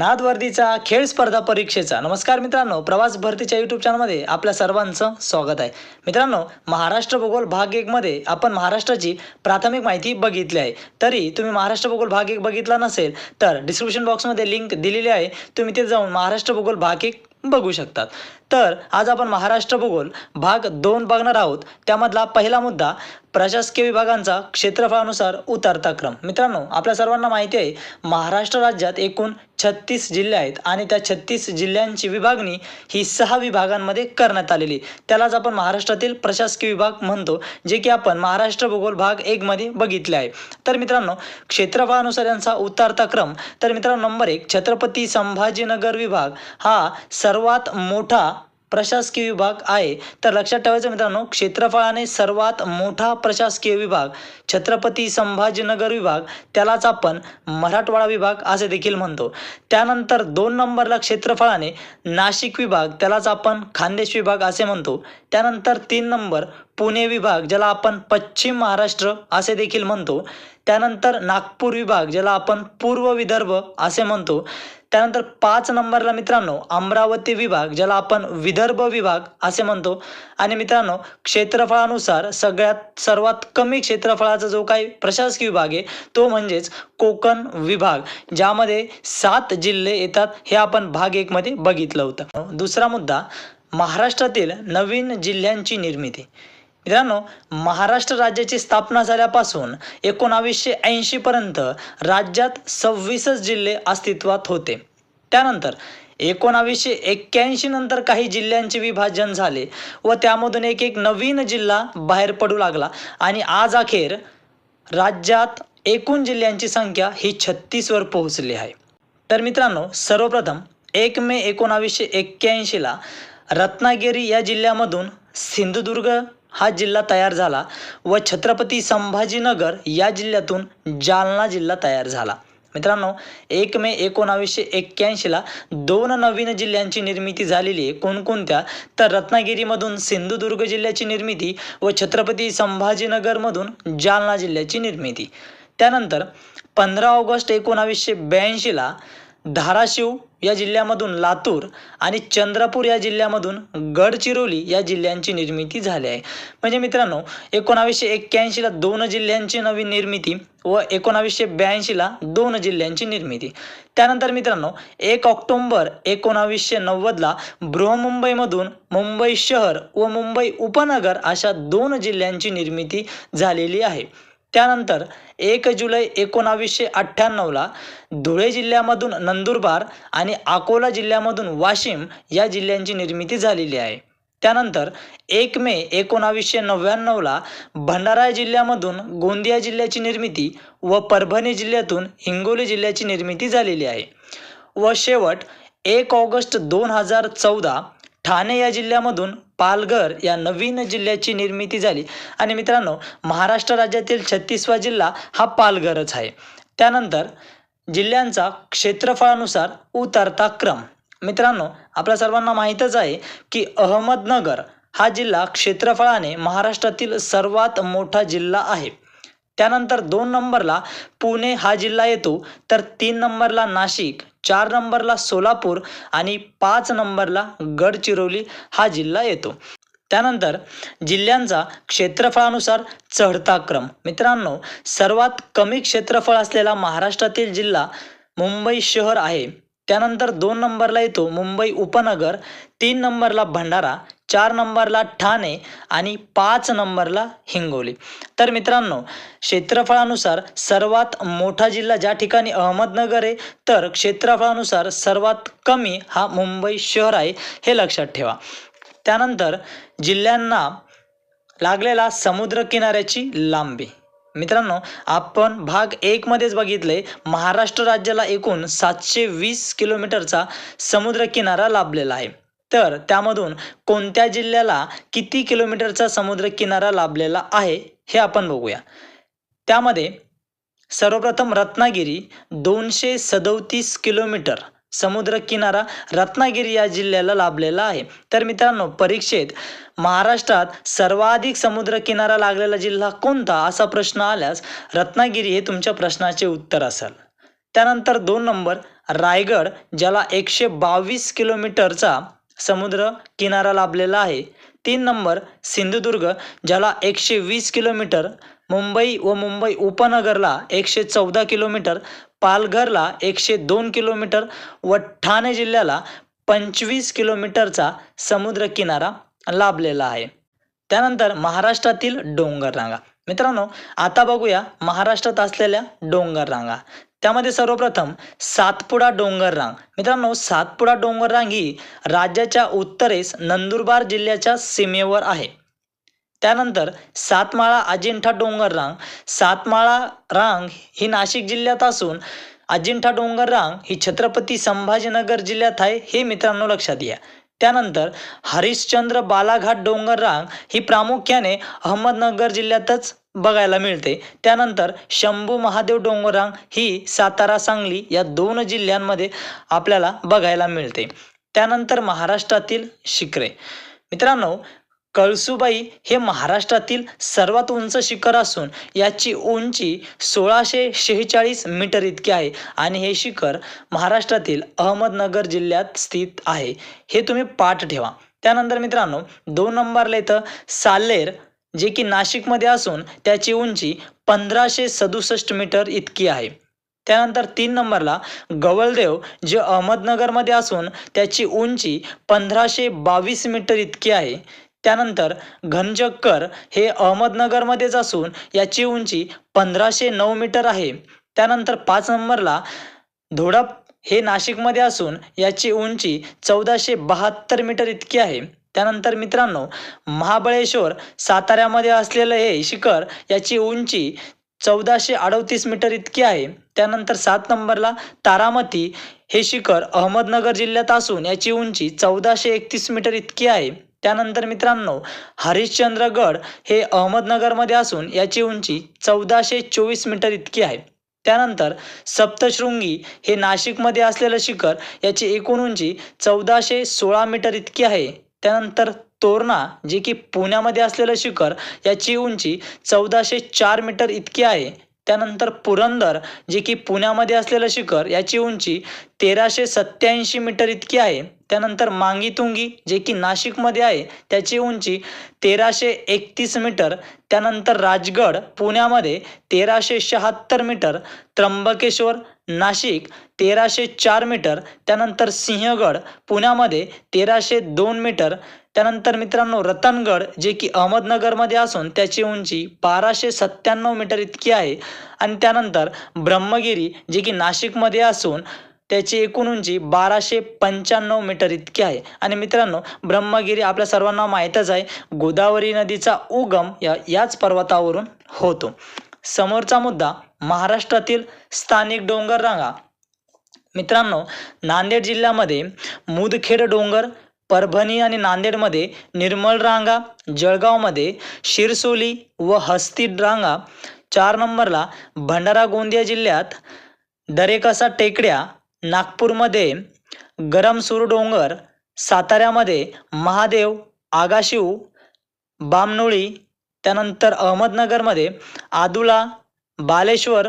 नादवर्दीचा खेळ स्पर्धा परीक्षेचा. नमस्कार मित्रांनो प्रवास भरतीच्या यूट्यूब चॅनलमध्ये आपल्या सर्वांचं स्वागत आहे. मित्रांनो महाराष्ट्र भूगोल भाग एकमध्ये आपण महाराष्ट्राची प्राथमिक माहिती बघितली आहे. तरी तुम्ही महाराष्ट्र भूगोल भाग एक बघितला नसेल तर डिस्क्रिप्शन बॉक्समध्ये लिंक दिलेली आहे. तुम्ही ते जाऊन महाराष्ट्र भूगोल भाग एक बघू शकतात. तर आज आपण महाराष्ट्र भूगोल भाग दोन बघणार आहोत. त्यामधला पहिला मुद्दा प्रशासकीय विभागांचा क्षेत्रफळानुसार उतरता क्रम. मित्रांनो आपल्या सर्वांना माहिती आहे महाराष्ट्र राज्यात एकूण छत्तीस जिल्हे आहेत आणि त्या छत्तीस जिल्ह्यांची विभागणी ही सहा विभागांमध्ये करण्यात आलेली त्यालाच आपण महाराष्ट्रातील प्रशासकीय विभाग म्हणतो जे की आपण महाराष्ट्र भूगोल भाग एकमध्ये बघितले आहे. तर मित्रांनो क्षेत्रफळानुसार यांचा उतरता क्रम. तर मित्रांनो नंबर एक छत्रपती संभाजीनगर विभाग. हा सर्वात मोठा प्रशासकीय विभाग आहे. तर लक्षात ठेवायचं मित्रांनो क्षेत्रफळाने सर्वात मोठा प्रशासकीय विभाग छत्रपती संभाजीनगर विभाग. त्यालाच आपण मराठवाडा विभाग असे देखील म्हणतो. त्यानंतर दोन नंबरला क्षेत्रफळाने नाशिक विभाग त्यालाच आपण खानदेश विभाग असे म्हणतो. त्यानंतर तीन नंबर पुणे विभाग ज्याला आपण पश्चिम महाराष्ट्र असे देखील म्हणतो त्यानंतर नागपूर विभाग ज्याला आपण पूर्व विदर्भ असे म्हणतो त्यानंतर पाच नंबरला मित्रांनो अमरावती विभाग ज्याला आपण विदर्भ विभाग असे म्हणतो. आणि मित्रांनो क्षेत्रफळानुसार सगळ्यात सर्वात कमी क्षेत्रफळाचा जो काही प्रशासकीय विभाग आहे तो म्हणजेच कोकण विभाग ज्यामध्ये सात जिल्हे येतात हे आपण भाग एकमध्ये बघितलं होतं. दुसरा मुद्दा महाराष्ट्रातील नवीन जिल्ह्यांची निर्मिती. मित्रांनो महाराष्ट्र राज्याची स्थापना झाल्यापासून एकोणावीसशे ऐंशीपर्यंत राज्यात सव्वीसच जिल्हे अस्तित्वात होते. त्यानंतर एकोणावीसशे एक्क्याऐंशी नंतर काही जिल्ह्यांचे विभाजन झाले व त्यामधून एक एक नवीन जिल्हा बाहेर पडू लागला आणि आज अखेर राज्यात एकूण जिल्ह्यांची संख्या ही छत्तीसवर पोहोचली आहे. तर मित्रांनो सर्वप्रथम एक मे एकोणावीसशे एक्क्याऐंशीला रत्नागिरी या जिल्ह्यामधून सिंधुदुर्ग हा जिल्हा तयार झाला व छत्रपती संभाजीनगर या जिल्ह्यातून जालना जिल्हा तयार झाला. मित्रांनो एक मे एकोणावीसशे एक्क्याऐंशीला दोन नवीन जिल्ह्यांची निर्मिती झालेली आहे. कोणकोणत्या? तर रत्नागिरीमधून सिंधुदुर्ग जिल्ह्याची निर्मिती व छत्रपती संभाजीनगरमधून जालना जिल्ह्याची निर्मिती. त्यानंतर पंधरा ऑगस्ट एकोणावीसशे ब्याऐंशीला धाराशिव या जिल्ह्यामधून लातूर आणि चंद्रपूर या जिल्ह्यामधून गडचिरोली या जिल्ह्यांची निर्मिती झाली आहे. म्हणजे मित्रांनो एकोणावीसशे एक्क्याऐंशीला दोन जिल्ह्यांची नवीन निर्मिती व एकोणावीसशे ब्याऐंशीला दोन जिल्ह्यांची निर्मिती. त्यानंतर मित्रांनो एक ऑक्टोंबर एकोणावीसशे नव्वदला बृहमुंबईमधून मुंबई शहर व मुंबई उपनगर अशा दोन जिल्ह्यांची निर्मिती झालेली आहे. त्यानंतर एक जुलै एकोणावीसशे अठ्ठ्याण्णवला धुळे जिल्ह्यामधून नंदुरबार आणि अकोला जिल्ह्यामधून वाशिम या जिल्ह्यांची निर्मिती झालेली आहे. त्यानंतर एक मे एकोणावीसशे नव्याण्णवला भंडारा जिल्ह्यामधून गोंदिया जिल्ह्याची निर्मिती व परभणी जिल्ह्यातून हिंगोली जिल्ह्याची निर्मिती झालेली आहे. व शेवट एक ऑगस्ट दोन हजार चौदा ठाणे या जिल्ह्यामधून पालघर या नवीन जिल्ह्याची निर्मिती झाली. आणि मित्रांनो महाराष्ट्र राज्यातील छत्तीसवा जिल्हा हा पालघरच आहे. त्यानंतर जिल्ह्यांचा क्षेत्रफळानुसार उतरता क्रम. मित्रांनो आपल्या सर्वांना माहीतच आहे की अहमदनगर हा जिल्हा क्षेत्रफळाने महाराष्ट्रातील सर्वात मोठा जिल्हा आहे. त्यानंतर दोन नंबरला पुणे हा जिल्हा येतो तर तीन नंबरला नाशिक चार नंबरला सोलापूर आणि पाच नंबरला गडचिरोली हा जिल्हा येतो. त्यानंतर जिल्ह्यांचा क्षेत्रफळानुसार चढता क्रम. मित्रांनो सर्वात कमी क्षेत्रफळ असलेला महाराष्ट्रातील जिल्हा मुंबई शहर आहे. त्यानंतर दोन नंबरला येतो मुंबई उपनगर तीन नंबरला भंडारा चार नंबरला ठाणे आणि पाच नंबरला हिंगोली. तर मित्रांनो क्षेत्रफळानुसार सर्वात मोठा जिल्हा ज्या ठिकाणी अहमदनगर आहे तर क्षेत्रफळानुसार सर्वात कमी हा मुंबई शहर आहे हे लक्षात ठेवा. त्यानंतर जिल्ह्यांना लागलेला समुद्रकिनाऱ्याची लांबी. मित्रांनो आपण भाग एकमध्येच बघितले महाराष्ट्र राज्याला एकूण सातशे वीस किलोमीटरचा समुद्रकिनारा लाभलेला आहे. तर त्यामधून कोणत्या जिल्ह्याला किती किलोमीटरचा समुद्रकिनारा लाभलेला आहे हे आपण बघूया. त्यामध्ये सर्वप्रथम रत्नागिरी दोनशे सदोतीस किलोमीटर समुद्रकिनारा रत्नागिरी या जिल्ह्याला लाभलेला आहे. तर मित्रांनो परीक्षेत महाराष्ट्रात सर्वाधिक समुद्रकिनारा लागलेला जिल्हा कोणता? असा प्रश्न आल्यास रत्नागिरी हे तुमच्या प्रश्नाचे उत्तर असेल. त्यानंतर दोन नंबर रायगड ज्याला एकशे बावीस किलोमीटरचा समुद्र किनारा लाभलेला आहे. तीन नंबर सिंधुदुर्ग ज्याला एकशे वीस किलोमीटर मुंबई व मुंबई उपनगरला एकशे चौदा किलोमीटर पालघरला एकशे दोन किलोमीटर व ठाणे जिल्ह्याला पंचवीस किलोमीटरचा समुद्र किनारा लाभलेला आहे. त्यानंतर महाराष्ट्रातील डोंगर रांगा मित्रांनो आता बघूया महाराष्ट्रात असलेल्या डोंगर रांगा त्यामध्ये सर्वप्रथम सातपुडा डोंगर रांग मित्रांनो सातपुडा डोंगर रांग ही राज्याच्या उत्तरेस नंदुरबार जिल्ह्याच्या सीमेवर आहे. त्यानंतर सातमाळा अजिंठा डोंगर रांग. सातमाळा रांग ही नाशिक जिल्ह्यात असून अजिंठा डोंगर रांग ही छत्रपती संभाजीनगर जिल्ह्यात आहे हे मित्रांनो लक्षात घ्या. त्यानंतर हरिश्चंद्र बालाघाट डोंगर रांग ही प्रामुख्याने अहमदनगर जिल्ह्यातच बघायला मिळते. त्यानंतर शंभू महादेव डोंगररांग ही सातारा सांगली या दोन जिल्ह्यांमध्ये आपल्याला बघायला मिळते. त्यानंतर महाराष्ट्रातील शिखरे. मित्रांनो कळसुबाई हे महाराष्ट्रातील सर्वात उंच शिखर असून याची उंची सोळाशे शेहेचाळीस मीटर इतकी आहे आणि हे शिखर महाराष्ट्रातील अहमदनगर जिल्ह्यात स्थित आहे. हे तुम्ही पाठ ठेवा. त्यानंतर मित्रांनो दोन नंबरला इथं सालेर जे की नाशिकमध्ये असून त्याची उंची पंधराशे सदुसष्ट मीटर इतकी आहे. त्यानंतर तीन नंबरला गवळदेव जे अहमदनगरमध्ये असून त्याची उंची पंधराशे बावीस मीटर इतकी आहे. त्यानंतर घनजक्कर हे अहमदनगरमध्येच असून याची उंची पंधराशे नऊ मीटर आहे. त्यानंतर पाच नंबरला धोडप हे नाशिकमध्ये असून याची उंची चौदाशे बहात्तर मीटर इतकी आहे. त्यानंतर मित्रांनो महाबळेश्वर साताऱ्यामध्ये असलेलं हे शिखर याची उंची चौदाशे अडतीस मीटर इतकी आहे. त्यानंतर सात नंबरला तारामती हे शिखर अहमदनगर जिल्ह्यात असून याची उंची चौदाशे एकतीस मीटर इतकी आहे. त्यानंतर मित्रांनो हरिश्चंद्रगड हे अहमदनगरमध्ये असून याची उंची चौदाशे चोवीस मीटर इतकी आहे. त्यानंतर सप्तशृंगी हे नाशिकमध्ये असलेलं शिखर याची एकूण उंची चौदाशे सोळा मीटर इतकी आहे. त्यानंतर तोरणा जे की पुण्यामध्ये असलेलं शिखर याची उंची चौदाशे चार मीटर इतकी आहे. त्यानंतर पुरंदर जे की पुण्यामध्ये असलेलं शिखर याची उंची तेराशे सत्याऐंशी मीटर इतकी आहे. त्यानंतर मांगीतुंगी जे की नाशिकमध्ये आहे त्याची उंची तेराशे एकतीस मीटर. त्यानंतर राजगड पुण्यामध्ये तेराशे शहात्तर मीटर. त्र्यंबकेश्वर नाशिक तेराशे चार मीटर त्यानंतर सिंहगड पुण्यामध्ये तेराशे दोन मीटर त्यानंतर मित्रांनो रतनगड जे की अहमदनगरमध्ये असून त्याची उंची बाराशे सत्त्याण्णव मीटर इतकी आहे. आणि त्यानंतर ब्रह्मगिरी जे की नाशिकमध्ये असून त्याची एकूण उंची बाराशे पंच्याण्णव मीटर इतकी आहे. आणि मित्रांनो ब्रह्मगिरी आपल्या सर्वांना माहीतच आहे गोदावरी नदीचा उगम या याच पर्वतावरून होतो. समोरचा मुद्दा महाराष्ट्रातील स्थानिक डोंगर रांगा. मित्रांनो नांदेड जिल्ह्यामध्ये मुदखेड डोंगर परभणी आणि नांदेडमध्ये निर्मळ रांगा जळगावमध्ये शिरसोली व हस्ती रांगा चार नंबरला भंडारा गोंदिया जिल्ह्यात दरेकसा टेकड्या नागपूरमध्ये गरमसूर डोंगर साताऱ्यामध्ये महादेव आगाशिव बामनोळी त्यानंतर अहमदनगरमध्ये आदुला बालेश्वर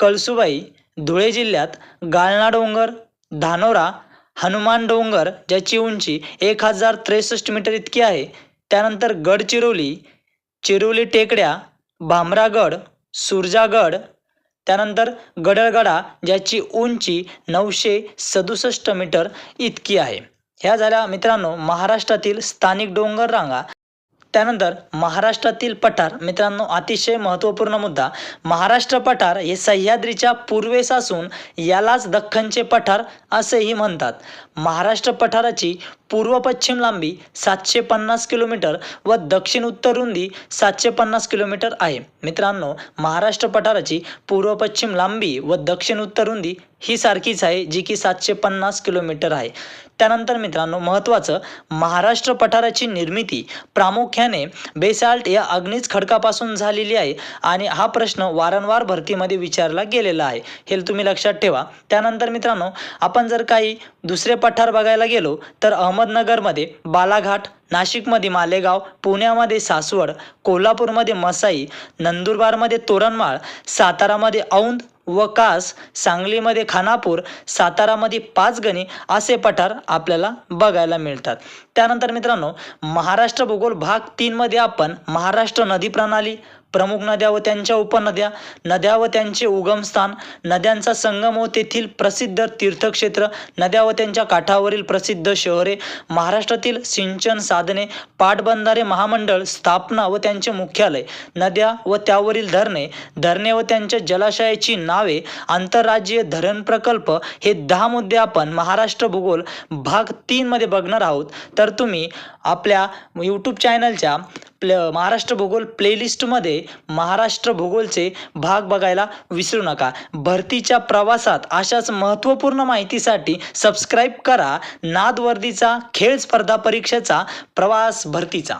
कळसुबाई धुळे जिल्ह्यात गाळणा डोंगर धानोरा हनुमान डोंगर ज्याची उंची एक हजार त्रेसष्ट मीटर इतकी आहे. त्यानंतर गडचिरोली चिरोली टेकड्या भामरागड सुरजागड त्यानंतर गडळगडा ज्याची उंची नऊशे सदुसष्ट मीटर इतकी आहे. ह्या झाल्या मित्रांनो महाराष्ट्रातील स्थानिक डोंगर रांगा त्यानंतर महाराष्ट्रातील पठार. मित्रांनो अतिशय महत्त्वपूर्ण मुद्दा. महाराष्ट्र पठार हे सह्याद्रीच्या पूर्वेस असून यालाच दख्खनचे पठार असेही म्हणतात. महाराष्ट्र पठाराची पूर्व पश्चिम लांबी सातशे पन्नास किलोमीटर व दक्षिण उत्तर रुंदी सातशे पन्नास किलोमीटर आहे. मित्रांनो महाराष्ट्र पठाराची पूर्व पश्चिम लांबी व दक्षिण उत्तर रुंदी ही सारखीच आहे जी की सातशे पन्नास किलोमीटर आहे. त्यानंतर मित्रांनो महत्त्वाचं महाराष्ट्र पठाराची निर्मिती प्रामुख्याने बेसाल्ट या अग्निज खडकापासून झालेली आहे आणि हा प्रश्न वारंवार भरतीमध्ये विचारला गेलेला आहे. हे तुम्ही लक्षात ठेवा. त्यानंतर मित्रांनो आपण जर काही दुसरे पठार बघायला गेलो तर अहमदनगरमध्ये बालाघाट नाशिकमध्ये मालेगाव पुण्यामध्ये सासवड कोल्हापूरमध्ये मसाई नंदुरबारमध्ये तोरणमाळ सातारामध्ये औंध व कास सांगलीमध्ये खानापूर सातारामध्ये पाचगणी असे पठार आपल्याला बघायला मिळतात. त्यानंतर मित्रांनो महाराष्ट्र भूगोल भाग तीनमध्ये आपण महाराष्ट्र नदी प्रणाली प्रमुख नद्या व त्यांच्या उपनद्या नद्या व त्यांचे उगमस्थान नद्यांचा संगम व तेथील प्रसिद्ध तीर्थक्षेत्र नद्या व त्यांच्या काठावरील प्रसिद्ध शहरे महाराष्ट्रातील सिंचन साधने पाटबंधारे महामंडळ स्थापना व त्यांचे मुख्यालय नद्या व त्यावरील धरणे धरणे व त्यांच्या जलाशयाची नावे आंतरराज्यीय धरण प्रकल्प हे दहा मुद्दे आपण महाराष्ट्र भूगोल भाग तीनमध्ये बघणार आहोत. तर तुम्ही आपल्या यूट्यूब चॅनलच्या प्ले महाराष्ट्र भूगोल प्लेलिस्टमध्ये महाराष्ट्र भूगोलचे भाग बघायला विसरू नका. भरतीच्या प्रवासात अशाच महत्त्वपूर्ण माहितीसाठी सबस्क्राईब करा. नादवर्दीचा खेळ स्पर्धा परीक्षेचा प्रवास भरतीचा.